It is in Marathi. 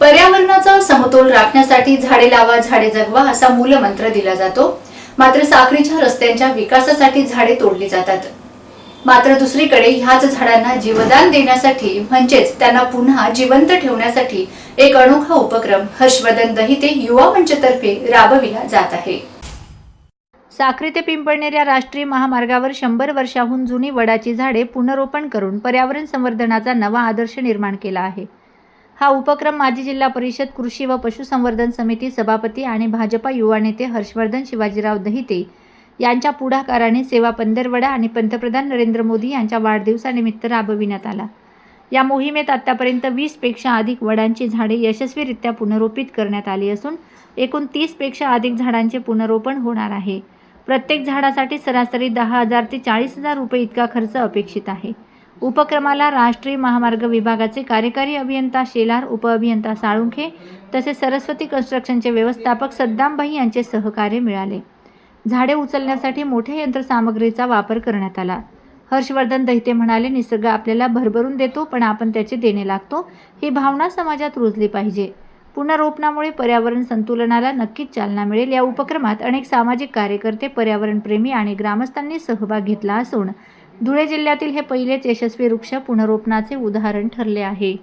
पर्यावरणाचा समतोल राखण्यासाठी झाडे लावा झाडे जगवा असा मूलमंत्र दिला जातो. मात्र साखरीच्या रस्त्यांच्या विकासासाठी झाडे तोडली जातात. मात्र दुसरीकडे ह्याच झाडांना जीवदान देण्यासाठी म्हणजेच त्यांना पुन्हा जिवंत ठेवण्यासाठी एक अनोखा उपक्रम हर्षवर्धन दहिते युवा मंचतर्फे राबविला जात आहे. साखरी ते पिंपळनेर या राष्ट्रीय महामार्गावर शंभर वर्षाहून जुनी वडाची झाडे पुनरोपण करून पर्यावरण संवर्धनाचा नवा आदर्श निर्माण केला आहे. हा उपक्रम माजी जिल्हा परिषद कृषी व पशुसंवर्धन समिती सभापती आणि भाजपा युवा नेते हर्षवर्धन शिवाजीराव दहिते यांच्या पुढाकाराने सेवा पंधरवडा आणि पंतप्रधान नरेंद्र मोदी यांच्या वाढदिवसानिमित्त राबविण्यात आला. या मोहिमेत आतापर्यंत वीसपेक्षा अधिक वडांची झाडे यशस्वीरित्या पुनरोपित करण्यात आली असून एकूण तीसपेक्षा अधिक झाडांचे पुनरोपण होणार आहे. प्रत्येक झाडासाठी सरासरी दहा हजार ते चाळीस हजार रुपये इतका खर्च अपेक्षित आहे. उपक्रमाला राष्ट्रीय महामार्ग विभागाचे कार्यकारी अभियंता शेलार उपअभियंता साळुंखे तसेच सरस्वती कन्स्ट्रक्शनचे व्यवस्थापक सद्दामभाई यांचे सहकार्य मिळाले. झाडे उचलण्यासाठी मोठ्या यंत्रसामग्रीचा वापर करण्यात आला. हर्षवर्धन दैते म्हणाले निसर्ग आपल्याला भरभरून देतो पण आपण त्याचे देणे लागतो. ही भावना समाजात रुजली पाहिजे. पुनरोपणामुळे पर्यावरण संतुलनाला नक्कीच चालना मिळेल. या उपक्रमात अनेक सामाजिक कार्यकर्ते पर्यावरणप्रेमी आणि ग्रामस्थांनी सहभाग घेतला असून धुळे जिल्ह्यातील हे पहिलेच यशस्वी वृक्ष पुनरोपणाचे उदाहरण ठरले आहे.